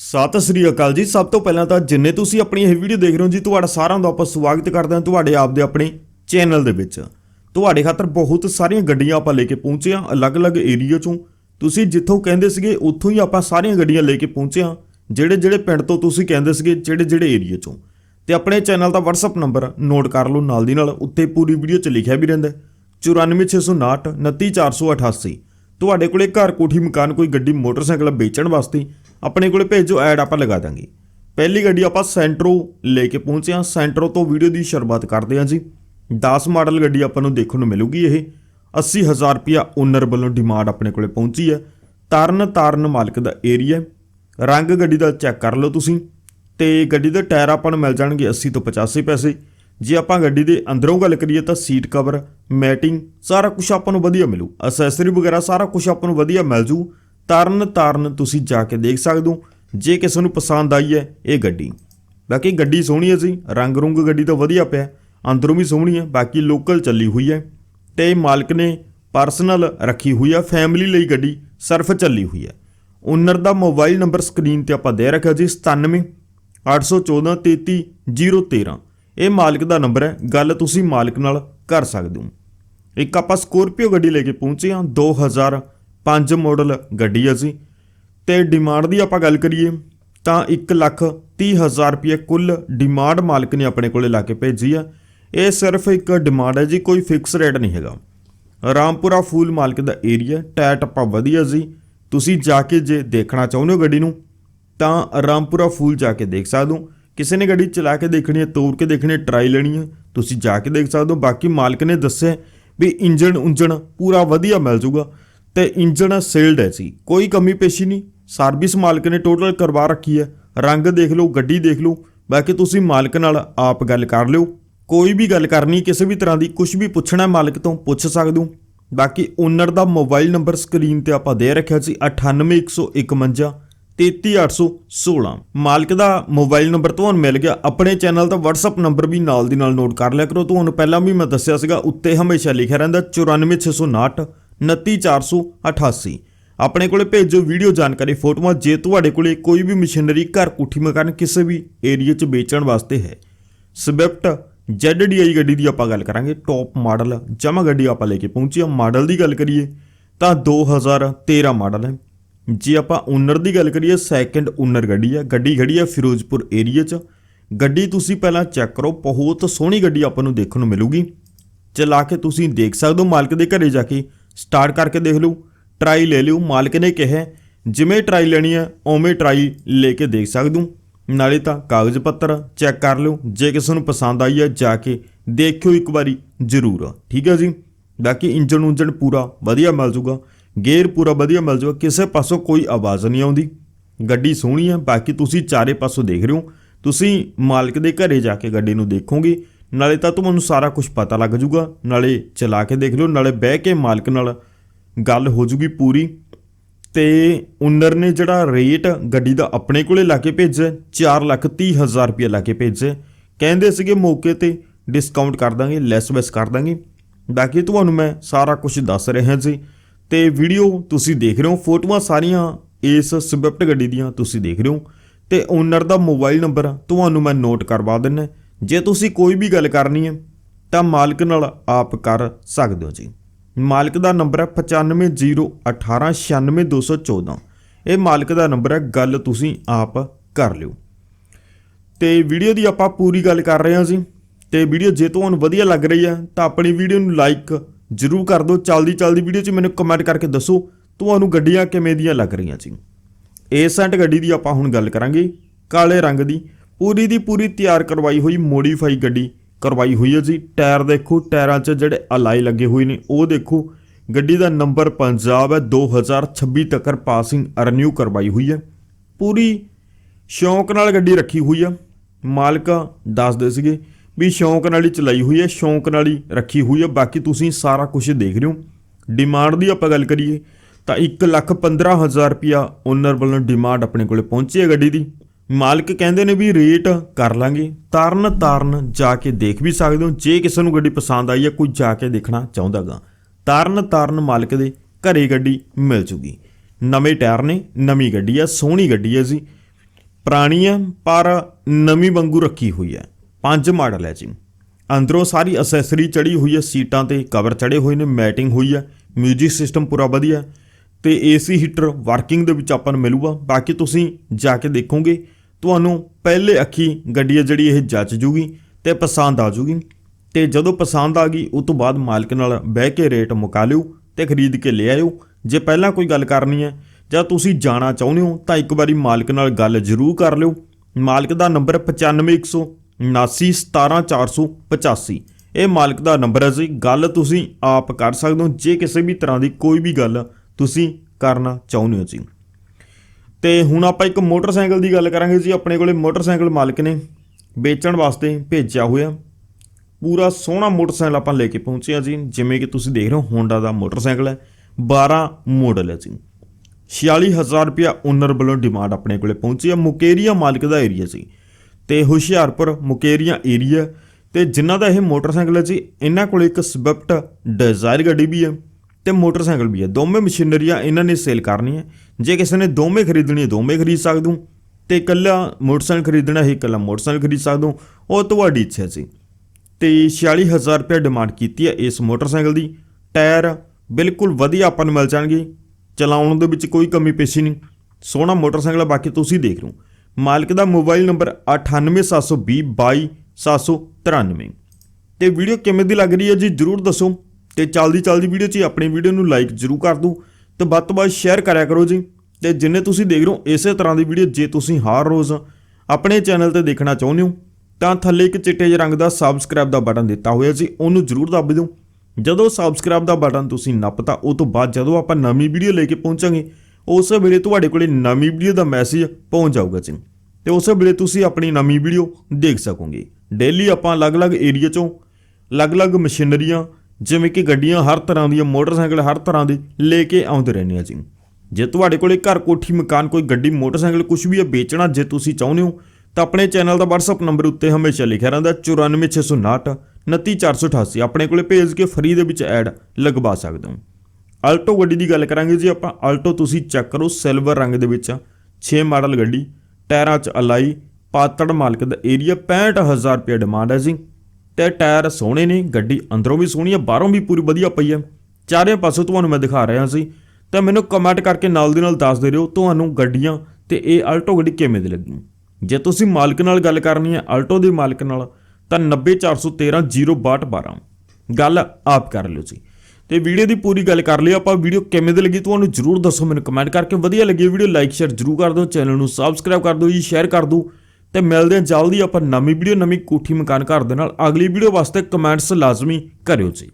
ਸਤਿ ਸ੍ਰੀ ਅਕਾਲ ਜੀ। ਸਭ ਤੋਂ ਪਹਿਲਾਂ ਤਾਂ ਜਿੰਨੇ ਤੁਸੀਂ ਆਪਣੀ ਇਹ ਵੀਡੀਓ ਦੇਖ ਰਹੇ ਹੋ ਜੀ, ਤੁਹਾਡਾ ਸਾਰਿਆਂ ਦਾ ਆਪਾਂ ਸਵਾਗਤ ਕਰਦੇ ਹਾਂ ਤੁਹਾਡੇ ਆਪ ਦੇ ਆਪਣੇ ਚੈਨਲ ਦੇ ਵਿੱਚ। ਤੁਹਾਡੇ ਖਾਤਰ ਬਹੁਤ ਸਾਰੀਆਂ ਗੱਡੀਆਂ ਆਪਾਂ ਲੈ ਕੇ ਪਹੁੰਚੇ ਹਾਂ ਅਲੱਗ-ਅਲੱਗ ਏਰੀਆ ਚੋਂ। ਤੁਸੀਂ ਜਿੱਥੋਂ ਕਹਿੰਦੇ ਸੀਗੇ, ਉੱਥੋਂ ਹੀ ਆਪਾਂ ਸਾਰੀਆਂ ਗੱਡੀਆਂ ਲੈ ਕੇ ਪਹੁੰਚੇ ਹਾਂ। ਜਿਹੜੇ ਜਿਹੜੇ ਪਿੰਡ ਤੋਂ ਤੁਸੀਂ ਕਹਿੰਦੇ ਸੀਗੇ ਜਿਹੜੇ ਜਿਹੜੇ ਏਰੀਆ ਚੋਂ। ਤੇ ਆਪਣੇ ਚੈਨਲ ਦਾ WhatsApp ਨੰਬਰ ਨੋਟ ਕਰ ਲਓ ਨਾਲ ਦੀ ਨਾਲ ਉੱਤੇ ਪੂਰੀ ਵੀਡੀਓ 'ਚ ਲਿਖਿਆ ਵੀ ਰਹਿੰਦਾ ਹੈ। 94659 29488 ਤੁਹਾਡੇ ਕੋਲੇ ਘਰ ਕੋਠੀ ਮਕਾਨ, ਕੋਈ ਗੱਡੀ, ਮੋਟਰਸਾਈਕਲ ਵੇਚਣ ਵਾਸਤੇ ਆਪਣੇ ਕੋਲੇ ਭੇਜੋ, ਐਡ ਆਪਾਂ ਲਗਾ ਦਾਂਗੇ। ਪਹਿਲੀ ਗੱਡੀ ਆਪਾਂ ਸੈਂਟਰੋ ਲੈ ਕੇ ਪਹੁੰਚੇ ਹਾਂ। ਸੈਂਟਰੋ ਤੋਂ ਵੀਡੀਓ ਦੀ ਸ਼ੁਰੂਆਤ ਕਰਦੇ ਹਾਂ ਜੀ। 10 ਮਾਡਲ ਗੱਡੀ ਆਪਾਂ ਨੂੰ ਦੇਖਣ ਨੂੰ ਮਿਲੂਗੀ ਇਹ। 80000 ਰੁਪਿਆ ਓਨਰ ਵੱਲੋਂ ਡਿਮਾਂਡ ਆਪਣੇ ਕੋਲੇ ਪਹੁੰਚੀ ਹੈ। ਤਰਨ ਤਾਰਨ ਮਾਲਕ ਦਾ ਏਰੀਆ ਰੰਗ ਗੱਡੀ ਦਾ ਚੈੱਕ ਕਰ ਲਓ ਤੁਸੀਂ। ਤੇ ਗੱਡੀ ਦੇ ਟਾਇਰ ਆਪਾਂ ਨੂੰ ਮਿਲ ਜਾਣਗੇ 80 ਤੋਂ 85 ਪੈਸੇ। ਜੇ ਆਪਾਂ ਗੱਡੀ ਦੇ ਅੰਦਰੋਂ ਗੱਲ ਕਰੀਏ ਤਾਂ ਸੀਟ ਕਵਰ ਮੈਟਿੰਗ ਸਾਰਾ ਕੁਝ ਆਪਾਂ ਨੂੰ ਵਧੀਆ ਮਿਲੂ। ਅਸੈਸਰੀ ਵਗੈਰਾ ਸਾਰਾ ਕੁਝ ਆਪਾਂ ਨੂੰ ਵਧੀਆ ਮਿਲ ਜੂ। ਤਰਨ ਤਾਰਨ ਤੁਸੀਂ ਜਾ ਕੇ ਦੇਖ ਸਕਦੇ ਹੋ। ਜੇ ਕਿਸੇ ਨੂੰ ਪਸੰਦ ਆਈ ਹੈ ਇਹ ਗੱਡੀ। ਬਾਕੀ ਗੱਡੀ ਸੋਹਣੀ ਹੈ ਜੀ ਰੰਗ ਰੁੰਗ ਗੱਡੀ ਤਾਂ ਵਧੀਆ ਪਿਆ। ਅੰਦਰੋਂ ਵੀ ਸੋਹਣੀ ਹੈ, ਬਾਕੀ ਲੋਕਲ ਚੱਲੀ ਹੋਈ ਹੈ। ਤੇ ਮਾਲਕ ਨੇ ਪਰਸਨਲ ਰੱਖੀ ਹੋਈ ਹੈ ਫੈਮਿਲੀ ਲਈ ਗੱਡੀ ਸਿਰਫ ਚੱਲੀ ਹੋਈ ਹੈ। ਓਨਰ ਦਾ ਮੋਬਾਈਲ ਨੰਬਰ ਸਕਰੀਨ ਤੇ ਆਪਾਂ ਦੇ ਰੱਖਿਆ ਜੀ 97 814 33013 ਇਹ ਮਾਲਕ ਦਾ ਨੰਬਰ ਹੈ, ਗੱਲ ਤੁਸੀਂ ਮਾਲਕ ਨਾਲ ਕਰ ਸਕਦੇ ਹੋ। ਇੱਕ ਆਪਾਂ ਸਕੋਰਪੀਓ ਗੱਡੀ ਲੈ ਕੇ ਪਹੁੰਚੇ ਹਾਂ 2005 ਮਾਡਲ ਗੱਡੀ ਹੈ ਜੀ। ਤੇ ਡਿਮਾਂਡ ਦੀ ਆਪਾਂ ਗੱਲ ਕਰੀਏ, ਤਾਂ 1 ਲੱਖ 30 ਹਜ਼ਾਰ ਰੁਪਏ ਕੁੱਲ ਡਿਮਾਂਡ ਮਾਲਕ ਨੇ ਆਪਣੇ ਕੋਲੇ ਲਾ ਕੇ ਭੇਜੀ ਆ। ਇਹ ਸਿਰਫ ਇੱਕ ਡਿਮਾਂਡ ਹੈ ਜੀ, ਕੋਈ ਫਿਕਸ ਰੇਟ ਨਹੀਂ ਹੈਗਾ। ਰਾਮਪੁਰਾ ਫੂਲ ਮਾਲਕ ਦਾ ਏਰੀਆ ਟਾਇਰ ਟੱਪਾ ਵਧੀਆ ਜੀ। ਤੁਸੀਂ ਜਾ ਕੇ ਜੇ ਦੇਖਣਾ ਚਾਹੁੰਦੇ ਹੋ ਗੱਡੀ ਨੂੰ, ਤਾਂ ਰਾਮਪੁਰਾ ਫੂਲ ਜਾ ਕੇ ਦੇਖ ਸਕਦੇ ਹੋ। ਕਿਸੇ ਨੇ ਗੱਡੀ ਚਲਾ ਕੇ ਦੇਖਣੀ ਹੈ, ਤੋੜ ਕੇ ਦੇਖਣੀ ਹੈ ਟਰਾਈ ਲੈਣੀ ਹੈ, ਤੁਸੀਂ ਜਾ ਕੇ ਦੇਖ ਸਕਦੇ ਹੋ। ਬਾਕੀ ਮਾਲਕ ਨੇ ਦੱਸਿਆ ਵੀ ਇੰਜਣ ਉਂਜਣ ਪੂਰਾ ਵਧੀਆ ਮਿਲ ਜੂਗਾ ਤੇ ਇੰਜਣ ਸੇਲਡ ਹੈ ਜੀ। ਕੋਈ ਕਮੀ ਪੇਸ਼ੀ ਨਹੀਂ। ਸਰਵਿਸ ਮਾਲਕ ਨੇ ਟੋਟਲ ਕਰਵਾ ਰੱਖੀ ਹੈ। ਰੰਗ ਦੇਖ ਲਓ, ਗੱਡੀ ਦੇਖ ਲਓ। ਬਾਕੀ ਤੁਸੀਂ ਮਾਲਕ ਨਾਲ ਆਪ ਗੱਲ ਕਰ ਲਿਓ। ਕੋਈ ਵੀ ਗੱਲ ਕਰਨੀ, ਕਿਸੇ ਵੀ ਤਰ੍ਹਾਂ ਦੀ ਕੁਝ ਵੀ ਪੁੱਛਣਾ ਮਾਲਕ ਤੋਂ ਪੁੱਛ ਸਕਦੇ ਹੋ। ਬਾਕੀ ਓਨਰ ਦਾ ਮੋਬਾਈਲ ਨੰਬਰ ਸਕਰੀਨ ਤੇ ਆਪਾਂ ਦੇ ਰੱਖਿਆ ਸੀ 98151 33816 ਮਾਲਕ ਦਾ ਮੋਬਾਈਲ ਨੰਬਰ ਤੁਹਾਨੂੰ ਮਿਲ ਗਿਆ। ਆਪਣੇ ਚੈਨਲ ਦਾ WhatsApp ਨੰਬਰ ਵੀ ਨਾਲ ਦੀ ਨਾਲ ਨੋਟ ਕਰ ਲਿਆ ਕਰੋ। ਤੁਹਾਨੂੰ ਪਹਿਲਾਂ ਵੀ ਮੈਂ ਦੱਸਿਆ ਸੀਗਾ, ਉੱਤੇ ਹਮੇਸ਼ਾ ਲਿਖਿਆ ਰਹਿੰਦਾ 94659 29488 ਆਪਣੇ ਕੋਲੇ ਭੇਜੋ ਵੀਡੀਓ ਜਾਣਕਾਰੀ ਫੋਟੋਆਂ, ਜੇ ਤੁਹਾਡੇ ਕੋਲੇ ਕੋਈ ਵੀ ਮਸ਼ੀਨਰੀ ਘਰ ਕੋਠੀ ਮਕਾਨ ਕਿਸੇ ਵੀ ਏਰੀਆ 'ਚ ਵੇਚਣ ਵਾਸਤੇ ਹੈ। ਸਵਿਫਟ ZDI ਗੱਡੀ ਦੀ ਆਪਾਂ ਗੱਲ ਕਰਾਂਗੇ, ਟੌਪ ਮਾਡਲ ਜਮਾ ਗੱਡੀ ਆਪਾਂ ਲੈ ਕੇ ਪਹੁੰਚੇ ਹਾਂ। ਮਾਡਲ ਦੀ ਗੱਲ ਕਰੀਏ ਤਾਂ 2013 ਮਾਡਲ ਹੈ। ਜੇ ਆਪਾਂ ਓਨਰ ਦੀ ਗੱਲ ਕਰੀਏ, ਸੈਕੰਡ ਓਨਰ ਗੱਡੀ ਆ ਗੱਡੀ ਖੜੀ ਆ ਫਿਰੋਜ਼ਪੁਰ ਏਰੀਆ 'ਚ। ਗੱਡੀ ਤੁਸੀਂ ਪਹਿਲਾਂ ਚੈੱਕ ਕਰੋ, ਬਹੁਤ ਸੋਹਣੀ ਗੱਡੀ ਆਪਾਂ ਨੂੰ ਦੇਖਣ ਨੂੰ ਮਿਲੂਗੀ। ਚਲਾ ਕੇ ਤੁਸੀਂ ਦੇਖ ਸਕਦੇ ਹੋ, ਮਾਲਕ ਦੇ ਘਰੇ ਜਾ ਕੇ ਸਟਾਰਟ ਕਰਕੇ ਦੇਖ ਲਓ ਟਰਾਈ ਲੈ ਲਿਓ ਮਾਲਕ ਨੇ ਕਿਹਾ, ਜਿਵੇਂ ਟਰਾਈ ਲੈਣੀ ਹੈ, ਉਵੇਂ ਟਰਾਈ ਲੈ ਕੇ ਦੇਖ ਸਕਦੇ। ਨਾਲੇ ਤਾਂ ਕਾਗਜ਼ ਪੱਤਰ ਚੈੱਕ ਕਰ ਲਿਓ ਜੇ ਕਿਸੇ ਨੂੰ ਪਸੰਦ ਆਈ ਹੈ, ਜਾ ਕੇ ਦੇਖਿਓ ਇੱਕ ਵਾਰੀ ਜ਼ਰੂਰ। ਠੀਕ ਹੈ ਜੀ? ਬਾਕੀ ਇੰਜਨ ਉਂਜਨ ਪੂਰਾ ਵਧੀਆ ਮਿਲ ਜੂਗਾ। ਗੇਅਰ ਪੂਰਾ ਵਧੀਆ ਮਿਲ ਜੂਗਾ, ਕਿਸੇ ਪਾਸੋਂ ਕੋਈ ਆਵਾਜ਼ ਨਹੀਂ ਆਉਂਦੀ। ਗੱਡੀ ਸੋਹਣੀ ਹੈ, ਬਾਕੀ ਤੁਸੀਂ ਚਾਰੇ ਪਾਸੋਂ ਦੇਖ ਰਹੇ ਹੋ। ਤੁਸੀਂ ਮਾਲਕ ਦੇ ਘਰੇ ਜਾ ਕੇ ਗੱਡੀ ਨੂੰ ਦੇਖੋਗੇ ਨਾਲੇ ਤਾਂ ਤੁਹਾਨੂੰ ਸਾਰਾ ਕੁਝ ਪਤਾ ਲੱਗ ਜੂਗਾ, ਨਾਲੇ ਚਲਾ ਕੇ ਦੇਖ ਲਿਓ, ਨਾਲੇ ਬਹਿ ਕੇ ਮਾਲਕ ਨਾਲ ਗੱਲ ਹੋ ਜੂਗੀ ਪੂਰੀ। ਤੇ ਓਨਰ ਨੇ ਜਿਹੜਾ ਰੇਟ ਗੱਡੀ ਦਾ ਆਪਣੇ ਕੋਲੇ ਲਾ ਕੇ ਭੇਜਿਆ 4 ਲੱਖ 30 ਹਜ਼ਾਰ ਰੁਪਏ ਲਾ ਕੇ ਭੇਜਿਆ। ਕਹਿੰਦੇ ਸੀਗੇ ਮੌਕੇ ਤੇ ਡਿਸਕਾਊਂਟ ਕਰ ਦਾਂਗੇ ਲੈਸ ਵੈਸ ਕਰ ਦਾਂਗੇ। ਬਾਕੀ ਤੁਹਾਨੂੰ ਮੈਂ ਸਾਰਾ ਕੁਝ ਦੱਸ ਰਿਹਾ ਜੀ। ਤੇ ਵੀਡੀਓ ਤੁਸੀਂ ਦੇਖ ਰਹੇ ਹੋ, ਫੋਟੋਆਂ ਸਾਰੀਆਂ ਇਸ ਸਵਿਫਟ ਗੱਡੀ ਦੀਆਂ ਤੁਸੀਂ ਦੇਖ ਰਹੇ ਹੋ। ਤੇ ਓਨਰ ਦਾ ਮੋਬਾਈਲ ਨੰਬਰ ਤੁਹਾਨੂੰ ਮੈਂ ਨੋਟ ਕਰਵਾ ਦਿੰਨਾ ਜੇ ਤੁਸੀਂ ਕੋਈ ਵੀ ਗੱਲ ਕਰਨੀ ਹੈ, ਤਾਂ ਮਾਲਕ ਨਾਲ ਆਪ ਕਰ ਸਕਦੇ ਹੋ ਜੀ। ਮਾਲਕ ਦਾ ਨੰਬਰ ਹੈ 9501896214 ਇਹ ਮਾਲਕ ਦਾ ਨੰਬਰ ਹੈ, ਗੱਲ ਤੁਸੀਂ ਆਪ ਕਰ ਲਿਓ। ਤੇ ਵੀਡੀਓ ਦੀ ਆਪਾਂ ਪੂਰੀ ਗੱਲ ਕਰ ਰਹੇ ਹਾਂ ਜੀ। ਤੇ ਵੀਡੀਓ ਜੇ ਤੁਹਾਨੂੰ ਵਧੀਆ ਲੱਗ ਰਹੀ ਹੈ, ਤਾਂ ਆਪਣੀ ਵੀਡੀਓ ਨੂੰ ਲਾਈਕ ਜ਼ਰੂਰ ਕਰ ਦਿਓ। ਚਲਦੀ ਚਲਦੀ ਵੀਡੀਓ 'ਚ ਮੈਨੂੰ ਕਮੈਂਟ ਕਰਕੇ ਦੱਸੋ, ਤੁਹਾਨੂੰ ਗੱਡੀਆਂ ਕਿਵੇਂ ਦੀਆਂ ਲੱਗ ਰਹੀਆਂ ਜੀ। ਏਸੈਂਟ ਗੱਡੀ ਦੀ ਆਪਾਂ ਹੁਣ ਗੱਲ ਕਰਾਂਗੇ, ਕਾਲੇ ਰੰਗ ਦੀ। ਪੂਰੀ ਦੀ ਪੂਰੀ ਤਿਆਰ ਕਰਵਾਈ ਹੋਈ ਮੋਡੀਫਾਈ ਗੱਡੀ। ਕਰਵਾਈ ਹੋਈ ਹੈ ਜੀ। ਟਾਇਰ ਦੇਖੋ, ਟਾਇਰਾਂ 'ਚ ਜਿਹੜੇ ਅਲਾਈ ਲੱਗੇ ਹੋਏ ਨੇ, ਉਹ ਦੇਖੋ। ਗੱਡੀ ਦਾ ਨੰਬਰ ਪੰਜਾਬ ਹੈ 2026 ਤੱਕ ਪਾਸਿੰਗ ਰਿਨਿਊ ਕਰਵਾਈ ਹੋਈ ਹੈ। ਪੂਰੀ ਸ਼ੌਂਕ ਨਾਲ ਗੱਡੀ ਰੱਖੀ ਹੋਈ ਆ ਮਾਲਕ ਦੱਸਦੇ ਸੀਗੇ ਵੀ ਸ਼ੌਂਕ ਨਾਲ ਹੀ ਚਲਾਈ ਹੋਈ ਹੈ, ਸ਼ੌਂਕ ਨਾਲ ਹੀ ਰੱਖੀ ਹੋਈ ਹੈ। ਬਾਕੀ ਤੁਸੀਂ ਸਾਰਾ ਕੁਝ ਦੇਖ ਰਹੇ ਹੋ। ਡਿਮਾਂਡ ਦੀ ਆਪਾਂ ਗੱਲ ਕਰੀਏ ਤਾਂ 1 ਲੱਖ 15 ਹਜ਼ਾਰ ਰੁਪਿਆ ਓਨਰ ਵੱਲੋਂ ਡਿਮਾਂਡ ਆਪਣੇ ਕੋਲੇ ਪਹੁੰਚੀ ਹੈ ਗੱਡੀ ਦੀ। ਮਾਲਕ ਕਹਿੰਦੇ ਨੇ ਵੀ ਰੇਟ ਕਰ ਲਾਂਗੇ। ਤਾਰਨ ਤਾਰਨ ਜਾ ਕੇ ਦੇਖ ਵੀ ਸਕਦੇ ਹੋ। ਜੇ ਕਿਸੇ ਨੂੰ ਗੱਡੀ ਪਸੰਦ ਆਈ ਹੈ, ਕੋਈ ਜਾ ਕੇ ਦੇਖਣਾ ਚਾਹੁੰਦਾਗਾ ਤਾਰਨ ਤਾਰਨ ਮਾਲਕ ਦੇ ਘਰੇ ਗੱਡੀ ਮਿਲ ਜੂਗੀ। ਨਵੇਂ ਟਾਇਰ ਨੇ, ਨਵੀਂ ਗੱਡੀ ਆ, ਸੋਹਣੀ ਗੱਡੀ ਹੈ ਜੀ। ਪੁਰਾਣੀ ਹੈ ਪਰ ਨਵੀਂ ਵਾਂਗੂ ਰੱਖੀ ਹੋਈ ਹੈ ਪੰਜ ਮਾਡਲ ਹੈ ਜੀ। ਅੰਦਰੋਂ ਸਾਰੀ ਅਸੈਸਰੀ ਚੜੀ ਹੋਈ ਹੈ ਸੀਟਾਂ ਤੇ ਕਵਰ ਚੜੇ ਹੋਏ ਨੇ ਮੈਟਿੰਗ ਹੋਈ ਹੈ 뮤직 ਸਿਸਟਮ ਪੂਰਾ ਵਧੀਆ। ਤੇ ਏਸੀ ਹੀਟਰ ਵਰਕਿੰਗ ਦੇ ਵਿੱਚ ਆਪਾਂ ਨੂੰ ਮਿਲੂਗਾ। ਬਾਕੀ ਤੁਸੀਂ ਜਾ ਕੇ ਦੇਖੋਗੇ। ਤੁਹਾਨੂੰ ਪਹਿਲੇ ਅੱਖੀ ਗੱਡੀ ਹੈ ਜਿਹੜੀ ਇਹ ਜੱਜ ਜੂਗੀ ਤੇ ਪਸੰਦ ਆ ਜੂਗੀ। ਤੇ ਜਦੋਂ ਪਸੰਦ ਆ ਗਈ, ਉਸ ਤੋਂ ਬਾਅਦ ਮਾਲਕ ਨਾਲ ਬਹਿ ਕੇ ਰੇਟ ਮੁਕਾ ਲਿਓ ਤੇ ਖਰੀਦ ਕੇ ਲੈ ਆਇਓ। ਜੇ ਪਹਿਲਾਂ ਕੋਈ ਗੱਲ ਕਰਨੀ ਹੈ ਜਾਂ ਤੁਸੀਂ ਜਾਣਾ ਚਾਹੁੰਦੇ ਹੋ, ਤਾਂ ਇੱਕ ਵਾਰੀ ਮਾਲਕ ਨਾਲ ਗੱਲ ਜ਼ਰੂਰ ਕਰ ਲਿਓ। ਮਾਲਕ ਦਾ ਨੰਬਰ 9517917485 ਇਹ ਮਾਲਕ ਦਾ ਨੰਬਰ ਹੈ ਜੀ। ਗੱਲ ਤੁਸੀਂ ਆਪ ਕਰ ਸਕਦੇ ਹੋ। ਜੇ ਕਿਸੇ ਵੀ ਤਰ੍ਹਾਂ ਦੀ ਕੋਈ ਵੀ ਗੱਲ ਤੁਸੀਂ ਕਰਨਾ ਚਾਹੁੰਦੇ ਹੋ ਜੀ। ਤੇ ਹੁਣ ਆਪਾਂ ਇੱਕ ਮੋਟਰਸਾਈਕਲ ਦੀ ਗੱਲ ਕਰਾਂਗੇ ਜੀ, ਆਪਣੇ ਕੋਲੇ ਮੋਟਰਸਾਈਕਲ ਮਾਲਕ ਨੇ ਵੇਚਣ ਵਾਸਤੇ ਭੇਜਿਆ ਹੋਇਆ। ਪੂਰਾ ਸੋਹਣਾ ਮੋਟਰਸਾਈਕਲ ਆਪਾਂ ਲੈ ਕੇ ਪਹੁੰਚੇ ਹਾਂ ਜੀ, ਜਿਵੇਂ ਕਿ ਤੁਸੀਂ ਦੇਖ ਰਹੇ ਹੋ ਹੋਂਡਾ ਦਾ ਮੋਟਰਸਾਈਕਲ ਹੈ 12 ਮਾਡਲ ਹੈ ਜੀ। 46000 ਰੁਪਇਆ ਓਨਰ ਵੱਲੋਂ ਡਿਮਾਂਡ ਆਪਣੇ ਕੋਲੇ ਪਹੁੰਚੀ ਆ ਮੁਕੇਰੀਆ ਮਾਲਕ ਦਾ ਏਰੀਆ ਸੀ ਤੇ ਹੁਸ਼ਿਆਰਪੁਰ ਮੁਕੇਰੀਆ ਏਰੀਆ ਤੇ ਜਿਨ੍ਹਾਂ ਦਾ ਇਹ ਮੋਟਰਸਾਈਕਲ ਹੈ ਜੀ, ਇਹਨਾਂ ਕੋਲੇ ਇੱਕ ਸਵਿਫਟ ਡਿਜ਼ਾਇਰ ਗੱਡੀ ਵੀ ਹੈ। ਤੇ ਮੋਟਰਸਾਈਕਲ ਵੀ ਹੈ। ਦੋਵੇਂ ਮਸ਼ੀਨਰੀਆਂ ਇਹਨਾਂ ਨੇ ਸੇਲ ਕਰਨੀ ਹੈ। ਜੇ ਕਿਸੇ ਨੇ ਦੋਵੇਂ ਖਰੀਦਣੀ ਹੈ, ਦੋਵੇਂ ਖਰੀਦ ਸਕਦੇ ਹੋ ਤੇ ਇਕੱਲਾ ਮੋਟਰਸਾਈਕਲ ਖਰੀਦਣਾ ਹੀ, ਇਕੱਲਾ ਮੋਟਰਸਾਈਕਲ ਖਰੀਦ ਸਕਦੇ ਹੋ, ਉਹ ਤੁਹਾਡੀ ਇੱਛਾ ਸੀ। ਤੇ 46000 ਰੁਪਏ ਡਿਮਾਂਡ ਕੀਤੀ ਹੈ ਇਸ ਮੋਟਰਸਾਈਕਲ ਦੀ। ਟਾਇਰ ਬਿਲਕੁਲ ਵਧੀਆ ਆਪਾਂ ਨੂੰ ਮਿਲ ਜਾਣਗੇ। ਚਲਾਉਣ ਦੇ ਵਿੱਚ ਕੋਈ ਕਮੀ ਪੇਸ਼ੀ ਨਹੀਂ। ਸੋਹਣਾ ਮੋਟਰਸਾਈਕਲ ਬਾਕੀ ਤੁਸੀਂ ਦੇਖ ਲਓ। ਮਾਲਕ ਦਾ ਮੋਬਾਈਲ ਨੰਬਰ 9872022793 ਤੇ ਵੀਡੀਓ ਕਿਵੇਂ ਦੀ ਲੱਗ ਰਹੀ ਹੈ ਜੀ, ਜਰੂਰ ਦੱਸੋ। ਤੇ ਚੱਲਦੀ ਚੱਲਦੀ ਵੀਡੀਓ 'ਚ ਹੀ ਆਪਣੀ ਵੀਡੀਓ ਨੂੰ ਲਾਈਕ ਜਰੂਰ ਕਰ ਦਿਓ ਤੇ ਵੱਧ ਤੋਂ ਵੱਧ ਸ਼ੇਅਰ ਕਰਿਆ ਕਰੋ ਜੀ। ਤੇ ਜਿੰਨੇ ਤੁਸੀਂ ਦੇਖ ਰਹੇ ਹੋ, ਇਸੇ ਤਰ੍ਹਾਂ ਦੀ ਵੀਡੀਓ ਜੇ ਤੁਸੀਂ ਹਰ ਰੋਜ਼ ਆਪਣੇ ਚੈਨਲ ਤੇ ਦੇਖਣਾ ਚਾਹੁੰਦੇ ਹੋ, ਤਾਂ ਥੱਲੇ ਇੱਕ ਚਿੱਟੇ ਜਿਹੇ ਰੰਗ ਦਾ ਸਬਸਕ੍ਰਾਈਬ ਦਾ ਬਟਨ ਦਿੱਤਾ ਹੋਇਆ ਸੀ ਉਹਨੂੰ ਜਰੂਰ ਦੱਬ ਦਿਓ। ਜਦੋਂ ਸਬਸਕ੍ਰਾਈਬ ਦਾ ਬਟਨ ਤੁਸੀਂ ਨੱਪਤਾ, ਉਹ ਤੋਂ ਬਾਅਦ ਜਦੋਂ ਆਪਾਂ ਨਵੀਂ ਵੀਡੀਓ ਲੈ ਕੇ ਪਹੁੰਚਾਂਗੇ, ਉਸੇ ਵੇਲੇ ਤੁਹਾਡੇ ਕੋਲੇ ਨਵੀਂ ਵੀਡੀਓ ਦਾ ਮੈਸੇਜ ਪਹੁੰਚ ਜਾਊਗਾ ਜੀ। ਤੇ ਉਸੇ ਵੇਲੇ ਤੁਸੀਂ ਆਪਣੀ ਨਵੀਂ ਵੀਡੀਓ ਦੇਖ ਸਕੋਗੇ। ਡੇਲੀ ਆਪਾਂ ਅਲੱਗ-ਅਲੱਗ ਏਰੀਆ ਚੋਂ ਅਲੱਗ-ਅਲੱਗ ਮਸ਼ੀਨਰੀਆਂ ਜਿਵੇਂ ਕਿ ਗੱਡੀਆਂ ਹਰ ਤਰ੍ਹਾਂ ਦੀਆਂ, ਮੋਟਰਸਾਈਕਲ ਹਰ ਤਰ੍ਹਾਂ ਦੇ ਲੈ ਕੇ ਆਉਂਦੇ ਰਹਿੰਦੇ ਆ ਜੀ। ਜੇ ਤੁਹਾਡੇ ਕੋਲੇ ਘਰ ਕੋਠੀ, ਮਕਾਨ, ਕੋਈ ਗੱਡੀ, ਮੋਟਰਸਾਈਕਲ ਕੁਝ ਵੀ ਹੈ ਵੇਚਣਾ ਜੇ ਤੁਸੀਂ ਚਾਹੁੰਦੇ ਹੋ, ਤਾਂ ਆਪਣੇ ਚੈਨਲ ਦਾ WhatsApp ਨੰਬਰ ਉੱਤੇ ਹਮੇਸ਼ਾ ਲਿਖਿਆ ਰਹਿੰਦਾ 94659 29488 ਆਪਣੇ ਕੋਲੇ ਭੇਜ ਕੇ ਫ੍ਰੀ ਦੇ ਵਿੱਚ ਐਡ ਲਗਵਾ ਸਕਦੇ ਹੋ। ਆਲਟੋ ਗੱਡੀ ਦੀ ਗੱਲ ਕਰਾਂਗੇ ਜੀ ਆਪਾਂ। ਆਲਟੋ ਤੁਸੀਂ ਚੈੱਕ ਕਰੋ ਸਿਲਵਰ ਰੰਗ ਦੇ ਵਿੱਚ 6 ਮਾਡਲ ਗੱਡੀ, ਟਾਇਰਾਂ 'ਚ ਅਲਾਈ, ਪਾਤੜ ਮਾਲਕ ਦਾ ਏਰੀਆ 65000 ਰੁਪਏ ਡਿਮਾਂਡ ਹੈ ਜੀ। ਤੇ ਟਾਇਰ ਸੋਹਣੇ ਨੇ, ਗੱਡੀ ਅੰਦਰੋਂ ਵੀ ਸੋਹਣੀ ਹੈ ਬਾਹਰੋਂ ਵੀ ਪੂਰੀ ਵਧੀਆ ਪਈ ਹੈ ਚਾਰੇ ਪਾਸੋਂ ਤੁਹਾਨੂੰ ਮੈਂ ਦਿਖਾ ਰਿਹਾ ਸੀ। ਤਾਂ ਮੈਨੂੰ ਕਮੈਂਟ ਕਰਕੇ ਨਾਲ ਦੀ ਨਾਲ ਦੱਸ ਦੇ ਰਿਓ ਤੁਹਾਨੂੰ ਗੱਡੀਆਂ ਤੇ ਇਹ ਆਲਟੋ ਗੱਡੀ ਕਿਵੇਂ ਦੀ ਲੱਗੀ ਜੇ ਤੁਸੀਂ ਮਾਲਕ ਨਾਲ ਗੱਲ ਕਰਨੀ ਹੈ ਆਲਟੋ ਦੇ ਮਾਲਕ ਨਾਲ, ਤਾਂ 90413 ਗੱਲ ਆਪ ਕਰ ਲਿਓ ਜੀ। ਤੇ ਵੀਡੀਓ ਦੀ ਪੂਰੀ ਗੱਲ ਕਰ ਲਈ ਆਪਾਂ ਵੀਡੀਓ ਕਿਵੇਂ ਦੀ ਲੱਗੀ ਤੁਹਾਨੂੰ ਜਰੂਰ ਦੱਸੋ ਮੈਨੂੰ ਕਮੈਂਟ ਕਰਕੇ। ਵਧੀਆ ਲੱਗੀ ਵੀਡੀਓ ਲਾਈਕ ਸ਼ੇਅਰ ਜਰੂਰ ਕਰ ਦਿਓ, ਚੈਨਲ ਨੂੰ ਸਬਸਕ੍ਰਾਈਬ ਕਰ ਦਿਓ ਜੀ ਸ਼ੇਅਰ ਕਰ ਦਿਓ। ਤੇ ਮਿਲਦੇ ਹਾਂ ਜਲਦੀ ਆਪਾਂ ਨਵੀਂ ਵੀਡੀਓ, ਨਵੀਂ ਕੋਠੀ ਮਕਾਨ ਘਰ ਦੇ ਨਾਲ। ਅਗਲੀ ਵੀਡੀਓ ਵਾਸਤੇ ਕਮੈਂਟਸ ਲਾਜ਼ਮੀ ਕਰਿਓ ਜੀ।